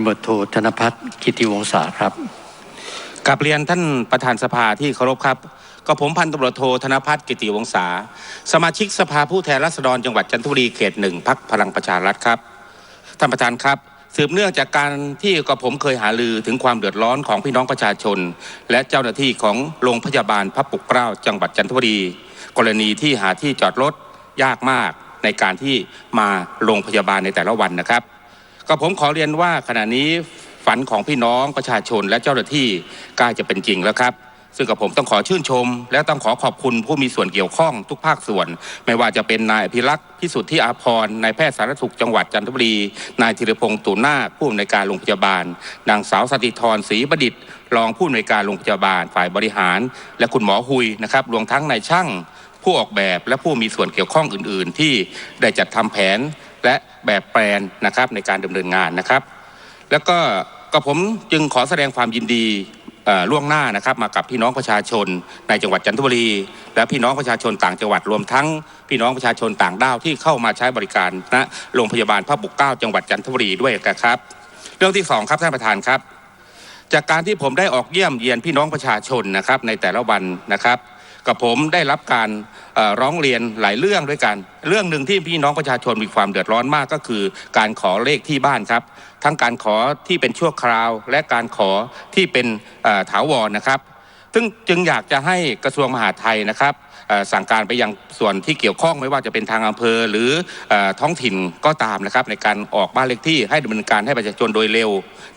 ตำรวจโทธนพัฒน์กิติวงศาครับกับเรียนท่านประธานสภาที่เคารพครับก็ผมพันตำรวจโทธนพัฒน์กิติวงศาสมาชิกสภาผู้แทนราษฎรจังหวัดจันทบุรีเขตหนึ่งพักพลังประชารัฐครับท่านประธานครับ สืบเนื่องจากการที่กับผมเคยหาลือถึงความเดือดร้อนของพี่น้องประชาชน และเจ้าหน้าที่ของโรงพยาบาลพระปกเกล้าจังหวัดจันทบุรี กรณีที่หาที่จอดรถยากมากในการที่มาโรงพยาบาลในแต่ละวันนะครับ ก็ผมขอเรียนว่าขณะนี้ฝันของพี่น้องประชาชนและเจ้าหน้าที่ใกล้จะเป็นจริงแล้วครับ ซึ่งกับผมต้องขอชื่นชม และต้องขอขอบคุณผู้มีส่วนเกี่ยวข้องทุกภาคส่วน ไม่ว่าจะเป็นนายอภิรักษ์พิสุทธิอาภรนายแพทย์สาธารณสุขจังหวัดจันทบุรี นายธีรพงศ์ตุนาผู้อำนวยการโรงพยาบาล นางสาวสติธรศรีประดิษฐ์รองผู้อำนวยการโรงพยาบาลฝ่ายบริหาร และคุณหมอหุยนะครับรวมทั้งนายช่างผู้ออกแบบและผู้มีส่วนเกี่ยวข้องอื่น ๆ ที่ได้จัดทำแผน และแบบแปลนนะครับในการดำเนินงานนะครับ แล้วก็ก็ผมจึงขอแสดงความยินดีล่วงหน้านะครับมากับพี่น้องประชาชนในจังหวัดจันทบุรี และพี่น้องประชาชนต่างจังหวัดรวมทั้งพี่น้องประชาชนต่างด้าวที่เข้ามาใช้บริการณโรงพยาบาลพระปกเกล้าจังหวัดจันทบุรีด้วยนะครับ เรื่องที่สองครับท่านประธานครับ จากการที่ผมได้ออกเยี่ยมเยียนพี่น้องประชาชนนะครับในแต่ละวันนะครับ กับผมได้รับการ ร้องเรียนหลายเรื่องด้วยกัน เรื่องหนึ่งที่พี่น้องประชาชนมีความเดือดร้อนมากก็คือ การขอเลขที่บ้านครับ ทั้งการขอที่เป็นชั่วคราว และการขอที่เป็นถาวรนะครับ ซึ่งจึงอยากจะให้กระทรวงมหาดไทยนะครับสั่งการไปยังส่วนที่เกี่ยวข้องไม่ว่าจะเป็นทางอำเภอหรืออท้องถิ่นก็ตามนะครับ ในการออกบ้านเลขที่ให้ดำเนินการให้ประชาชนโดยเร็ว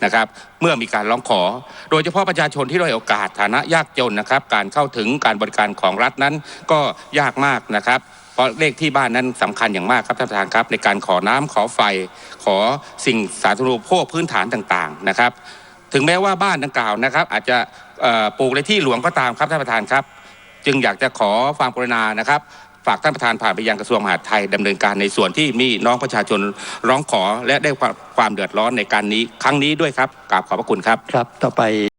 นะครับ เมื่อมีการร้องขอ โดยเฉพาะประชาชนที่ด้อยโอกาสฐานะยากจนนะครับ การเข้าถึงการบริการของรัฐนั้นก็ยากมากนะครับเพราะเลขที่บ้านนั้นสำคัญอย่างมากครับท่านประธานครับในการขอน้ำขอไฟขอสิ่งสาธารณูปโภคพื้นฐานต่างๆนะครับ ถึงแม้ว่าบ้านดังกล่าวนะครับ อาจจะปลูกในที่หลวงก็ตามครับท่านประธานครับ จึงอยากจะขอความกรุณานะครับฝากท่านประธานผ่านไปยังกระทรวงมหาดไทยดำเนินการในส่วนที่มีน้องประชาชนร้องขอและได้ความความเดือดร้อนในการนี้ครั้งนี้ด้วยครับกราบขอบพระคุณครับครับ ต่อไป